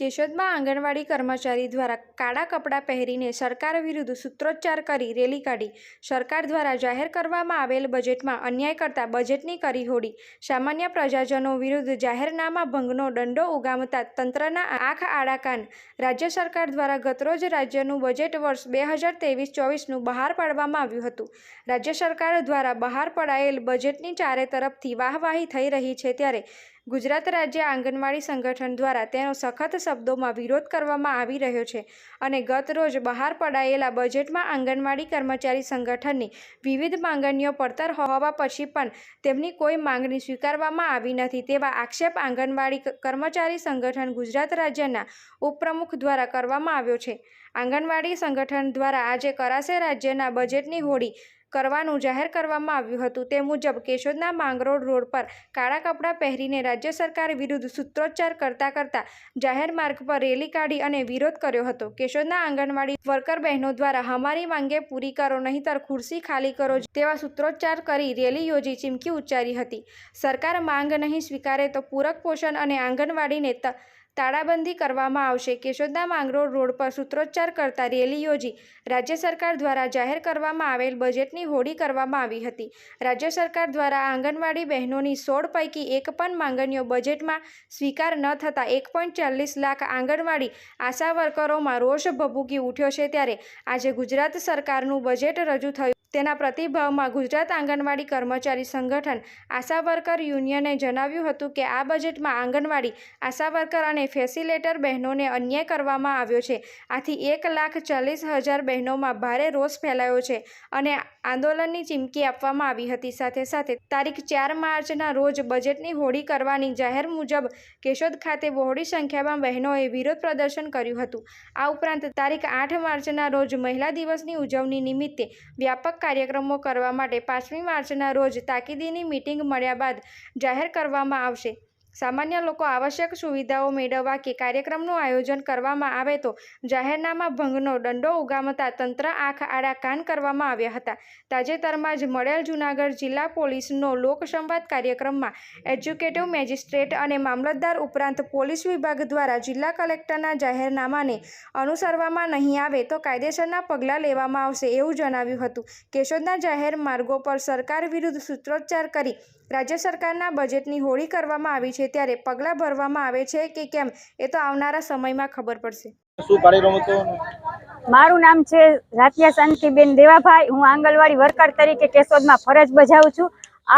કેશોદમાં આંગણવાડી કર્મચારી દ્વારા કાળા કપડાં પહેરીને સરકાર વિરુદ્ધ સૂત્રોચ્ચાર કરી રેલી કાઢી. સરકાર દ્વારા જાહેર કરવામાં આવેલ બજેટમાં અન્યાય કરતા બજેટની કરી હોડી સામાન્ય પ્રજાજનો વિરુદ્ધ જાહેરનામા ભંગનો દંડો ઉગામતા તંત્રના આંખ આડાકાન. રાજ્ય સરકાર દ્વારા ગતરોજ રાજ્યનું બજેટ વર્ષ બે હજાર ત્રેવીસ ચોવીસનું બહાર પાડવામાં આવ્યું હતું. રાજ્ય સરકાર દ્વારા બહાર પડાયેલ બજેટની ચારે તરફથી વાહવાહી થઈ રહી છે ત્યારે ગુજરાત રાજ્ય આંગણવાડી સંગઠન દ્વારા તેનો સખત શબ્દોમાં વિરોધ કરવામાં આવી રહ્યો છે અને ગત રોજ બહાર પડાયેલા બજેટમાં આંગણવાડી કર્મચારી સંગઠનની વિવિધ માંગણીઓ પડતર હોવા પછી પણ તેમની કોઈ માંગણી સ્વીકારવામાં આવી નથી તેવા આક્ષેપ આંગણવાડી કર્મચારી સંગઠન ગુજરાત રાજ્યના ઉપપ્રમુખ દ્વારા કરવામાં આવ્યો છે. આંગણવાડી સંગઠન દ્વારા આજે કરાશે રાજ્યના બજેટની હોળી કરવાનું જાહેર કરવામાં આવ્યું હતું. તે મુજબ, કેશોદના માંગરોળ રોડ પર કાળા કપડાં પહેરીને રાજ્ય સરકાર વિરુદ્ધ સૂત્રોચ્ચાર કરતા કરતા જાહેર માર્ગ પર રેલી કાઢી અને વિરોધ કર્યો હતો. કેશોદના આંગણવાડી વર્કર બહેનો દ્વારા હમારી માંગે પૂરી કરો, નહીંતર ખુરશી ખાલી કરો તેવા સૂત્રોચ્ચાર કરી રેલી યોજી ચીમકી ઉચ્ચારી હતી. સરકાર માંગ નહીં સ્વીકારે તો પૂરક પોષણ અને આંગણવાડીને તાળાબંધી કરવામાં આવશે. કેશોદના માંગરોળ રોડ પર સૂત્રોચ્ચાર કરતા રેલી યોજી રાજ્ય સરકાર દ્વારા જાહેર કરવામાં આવેલ બજેટની હોડી કરવામાં આવી હતી. રાજ્ય સરકાર દ્વારા આંગણવાડી બહેનોની સોળ પૈકી એક પણ માંગણીઓ બજેટમાં સ્વીકાર ન થતાં એક ચાલીસ લાખ આંગણવાડી આશા વર્કરોમાં રોષ ભભૂકી ઉઠ્યો છે ત્યારે આજે ગુજરાત સરકારનું બજેટ રજૂ થયું તેના પ્રતિભાવમાં ગુજરાત આંગણવાડી કર્મચારી સંગઠન આશા વર્કર યુનિયને જણાવ્યું હતું કે આ બજેટમાં આંગણવાડી, આશા વર્કર અને ફેસિલેટર બહેનોને અન્યાય કરવામાં આવ્યો છે. આથી એક લાખ ચાલીસ હજાર બહેનોમાં ભારે રોષ ફેલાયો છે અને આંદોલનની ચીમકી આપવામાં આવી હતી. સાથે સાથે તારીખ ચાર માર્ચના રોજ બજેટની હોળી કરવાની જાહેર મુજબ કેશોદ ખાતે બહોળી સંખ્યામાં બહેનોએ વિરોધ પ્રદર્શન કર્યું હતું. આ ઉપરાંત તારીખ આઠ માર્ચના રોજ મહિલા દિવસની ઉજવણી નિમિત્તે વ્યાપક કાર્યક્રમો કરવા માટે પાંચમી માર્ચના રોજ તાકીદીની મિટિંગ મળ્યા બાદ જાહેર કરવામાં આવશે. સામાન્ય લોકો આવશ્યક સુવિધાઓ મેળવવા કે કાર્યક્રમનું આયોજન કરવામાં આવે તો જાહેરનામા ભંગનો દંડો ઉગામતા તંત્ર આંખ આડા કાન કરવામાં આવ્યા હતા. તાજેતરમાં જ મળેલ જૂનાગઢ જિલ્લા પોલીસનો લોકસંવાદ કાર્યક્રમમાં એજ્યુકેટિવ મેજિસ્ટ્રેટ અને મામલતદાર ઉપરાંત પોલીસ વિભાગ દ્વારા જિલ્લા કલેક્ટરના જાહેરનામાને અનુસરવામાં નહીં આવે તો કાયદેસરના પગલાં લેવામાં આવશે એવું જણાવ્યું હતું. કેશોદના જાહેર માર્ગો પર સરકાર વિરુદ્ધ સૂત્રોચ્ચાર કરી રાજ્ય સરકારના બજેટની હોળી કરવામાં આવી છે ત્યારે પગલાં ભરવામાં આવે છે કે કેમ એ તો આવનારા સમયમાં ખબર પડશે. શું કાર્યક્રમ હતો મારું નામ છે રાતિયા શાંતિબેન દેવાભાઈ. હું આંગણવાડી વર્કર તરીકે કેશોદમાં ફરજ બજાવું છું.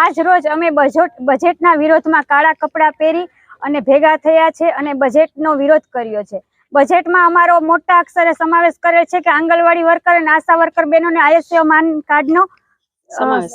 આજ રોજ અમે બજેટ બજેટના વિરોધમાં કાળા કપડાં પહેરી અને ભેગા થયા છે અને બજેટનો વિરોધ કર્યો છે. બજેટમાં અમારો મોટા અક્ષરે સમાવેશ કરે છે કે આંગણવાડી વર્કર અને આશા વર્કર બહેનોને આયુષ્યમાન કાર્ડનો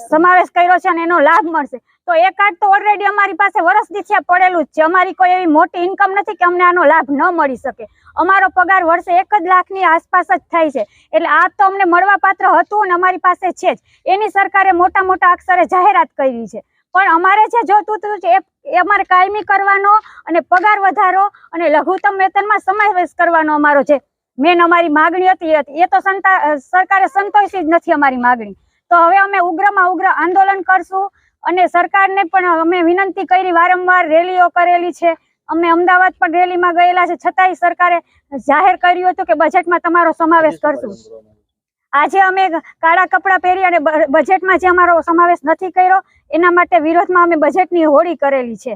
સમાવેશ કર્યો. છે અને એનો લાભ મળશે. તો એ કાર્ડ તો ઓલરેડી અમારી પાસે વર્ષ છે પડેલું જ છે. અમારી કોઈ એવી મોટી ઇન્કમ નથી કે અમને આનો લાભ ન મળી શકે. અમારો પગાર વર્ષે એક જ લાખની આસપાસ જ થાય છે. એટલે આ તો અમને મળવા પાત્ર હતું અને અમારી પાસે છે જ. એની સરકારે મોટા મોટા અક્ષરે જાહેરાત કરી છે. પણ અમારે જે જોતું હતું છે એ- અમારે કાયમી કરવાનો અને પગાર વધારો અને લઘુત્તમ વેતનમાં સમાવેશ કરવાનો અમારો જે મેન અમારી માગણી હતી એ હતી. એ તો સંતા સરકારે સંતોષી જ નથી અમારી માગણી. તો હવે અમે ઉગ્રમાં ઉગ્ર આંદોલન કરશું અને સરકારને પણ અમે વિનંતી કરી વારંવાર રેલીઓ કરેલી છે. અમે અમદાવાદ પણ રેલીમાં ગયેલા છે. છતાંય સરકારે જાહેર કર્યું હતું કે બજેટમાં તમારો સમાવેશ કરશું. આજે અમે કાળા કપડાં પહેરી અને બજેટમાં જે અમારો સમાવેશ નથી કર્યો, એના માટે વિરોધમાં અમે બજેટની હોળી કરેલી છે.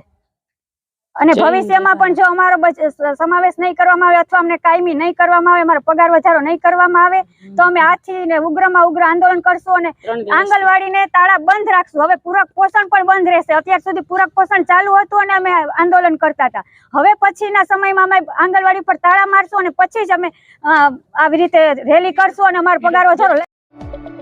અને ભવિષ્યમાં પણ જો અમારો સમાવેશ નહીં કરવામાં આવે અથવા અમને કાયમી નહીં કરવામાં આવે અમારો પગાર વધારો નહીં કરવામાં આવે તો અમે આજથી ઉગ્રમાં ઉગ્ર આંદોલન કરશું અને આંગણવાડીને તાળા બંધ રાખશું. હવે પૂરક પોષણ પણ બંધ રહેશે. અત્યાર સુધી પૂરક પોષણ ચાલુ હતું અને અમે આંદોલન કરતા હતા. હવે પછીના સમયમાં અમે આંગણવાડી પર તાળા મારશું અને પછી જ અમે આવી રીતે રેલી કરશું અને અમારો પગાર વધારો